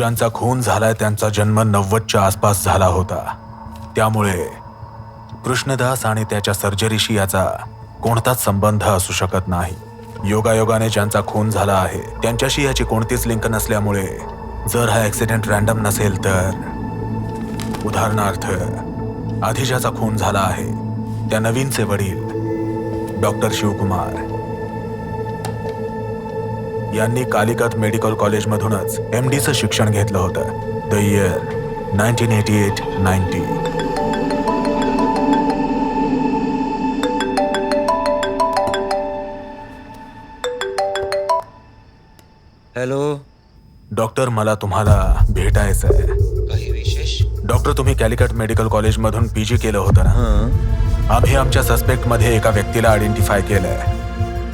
ज्यांचा खून झालाय त्यांचा जन्म नव्वदच्या आसपास झाला होता. त्यामुळे कृष्णदास आणि त्याच्या सर्जरीशी याचा कोणताच संबंध असू शकत नाही. योगायोगाने ज्यांचा खून झाला आहे त्यांच्याशी याची कोणतीच लिंक नसल्यामुळे जर हा ॲक्सिडेंट रॅन्डम नसेल तर उदाहरणार्थ आधी ज्याचा खून झाला आहे त्या नवीनचे वडील डॉक्टर शिवकुमार यांनी कालिकत मेडिकल कॉलेजमधूनच एम डीचं शिक्षण घेतलं होतं. The year nineteen eighty eight ninety hello doctor मला तुम्हाला भेटायचं आहे काही विशेष? डॉक्टर तुम्ही कॅलिकट मेडिकल कॉलेजमधून पी जी केलं होतं ना? आम्ही आमच्या सस्पेक्टमध्ये एका व्यक्तीला आयडेंटिफाय केलंय.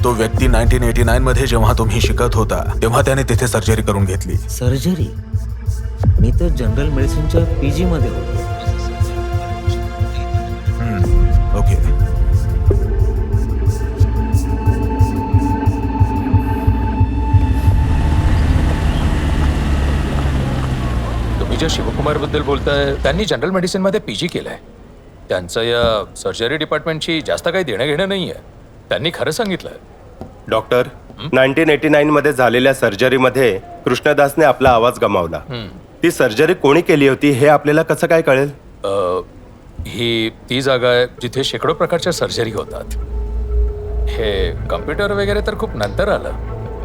तो व्यक्ती नाईन्टीन एटी नाईन मध्ये जेव्हा तुम्ही शिकत होता तेव्हा त्याने तिथे सर्जरी करून घेतली. सर्जरी? मी तर जनरल मेडिसिनच्या पी जी मध्ये होतो. ओके. तुम्ही ज्या शिवकुमारबद्दल बोलताय त्यांनी जनरल मेडिसिनमध्ये पीजी केलंय. त्यांचं या सर्जरी डिपार्टमेंटची जास्त काही देणं घेणं नाहीये. त्यांनी खरं सांगितलं. डॉक्टर नाईन्टीन एटी नाईन मध्ये झालेल्या सर्जरीमध्ये कृष्णदासने आपला आवाज गमावला. ती सर्जरी कोणी केली होती हे आपल्याला कसं काय कळेल? अ, ही ती जागा आहे जिथे शेकडो प्रकारच्या सर्जरी होतात. हे कम्प्युटर वगैरे तर खूप नंतर आलं.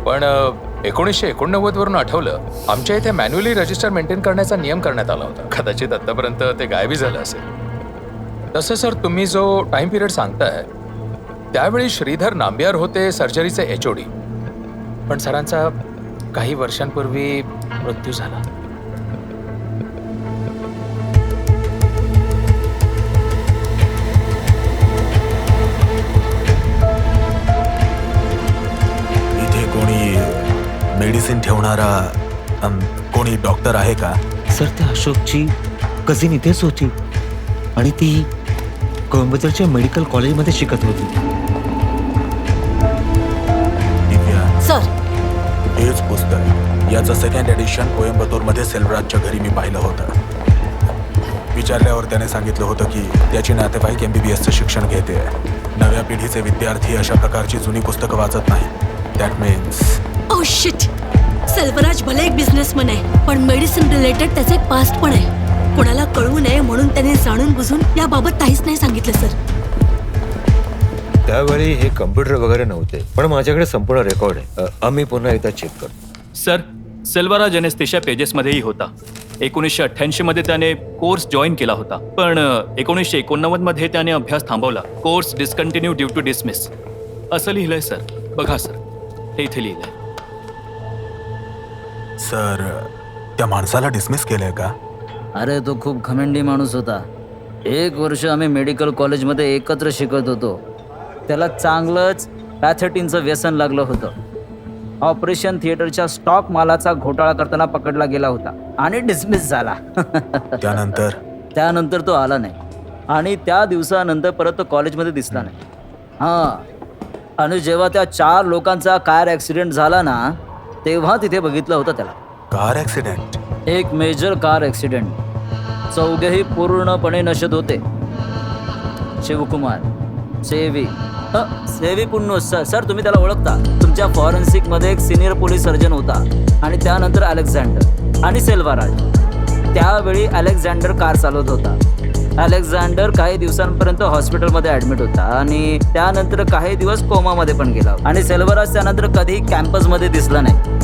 पण एकोणीसशे एकोणनव्वद वरून आठवलं आमच्या इथे मॅन्युअली रजिस्टर मेंटेन करण्याचा नियम करण्यात आला होता. कदाचित आतापर्यंत ते गायबी झालं असेल. तसं सर तुम्ही जो टाइम पिरियड सांगताय त्यावेळी श्रीधर नांबियार होते सर्जरीचे एच ओ डी पण सरांचा काही वर्षांपूर्वी मृत्यू झाला. इथे कोणी मेडिसिन ठेवणारा अम, कोणी डॉक्टर आहे का? सर त्या अशोकची कझिन इथेच होती आणि ती कोइंबतूरच्या मेडिकल कॉलेजमध्ये शिकत होती. दिव्या. सर. हेच पुस्तक. याचं सेकंड एडिशन कोइंबतूरमध्ये सेल्वराजच्या घरी मी पाहिलं होतं. विचारल्यावर त्याने सांगितलं होतं की त्याची नातेवाईक एम बी बी एसचं शिक्षण घेते. नव्या पिढीचे विद्यार्थी अशा प्रकारची जुनी पुस्तकं वाचत नाही. That means oh shit Selvaraj भले एक बिझनेसमन आहे पण मेडिसिन रिलेटेड त्याचे पास्ट पण आहे. कोणाला कळू नये म्हणून त्याने जाणून बुजून याबाबत काहीच नाही सांगितलं सर. त्यावेळी हे कम्प्युटर वगैरे नव्हते पण माझ्याकडे संपूर्ण रेकॉर्ड आहे. अ, आम्ही पुन्हा एकदा चेक करतो. सर सेल्वराज एनेस्थेशिया पेजेसमध्येही होता. एकोणीसशे अठ्ठ्याऐंशी मध्ये त्याने कोर्स जॉईन केला होता. पण एकोणीसशे एकोणनव्वदमध्ये त्याने अभ्यास थांबवला. Course discontinue due to dismiss. असं लिहिलंय सर. बघा सर. हे इथे लिहिलंय. सर त्या माणसाला डिसमिस केलंय का? अरे तो खूप घमेंडी माणूस होता. एक वर्ष आम्ही मेडिकल कॉलेजमध्ये एकत्र शिकत होतो. त्याला चांगलंच पॅथेटिनचं व्यसन लागलं होतं. ऑपरेशन थिएटरच्या स्टॉक मालाचा घोटाळा करताना पकडला गेला होता आणि डिसमिस झाला. त्यानंतर? त्यानंतर तो आला नाही. आणि त्या दिवसानंतर परत तो कॉलेजमध्ये दिसला नाही. हां. आणि जेव्हा त्या चार लोकांचा कार ॲक्सिडेंट झाला ना तेव्हा तिथे बघितलं होतं त्याला. कार ऍक्सिडेंट एक मेजर कार ॲक्सिडेंट चौघेही पूर्णपणे नशेत होते. शिवकुमार सेवी अ, सेवी पुन्नो सर सर तुम्ही त्याला ओळखता? तुमच्या फॉरेन्सिकमध्ये एक सिनियर पोलीस सर्जन होता आणि त्यानंतर अलेक्झांडर आणि सेल्वाराज त्यावेळी अलेक्झांडर कार चालवत होता. अलेक्झांडर काही दिवसांपर्यंत हॉस्पिटलमध्ये ऍडमिट होता आणि त्यानंतर काही दिवस कोमामध्ये पण गेला आणि सेल्वराज त्यानंतर कधीही कॅम्पसमध्ये दिसला नाही.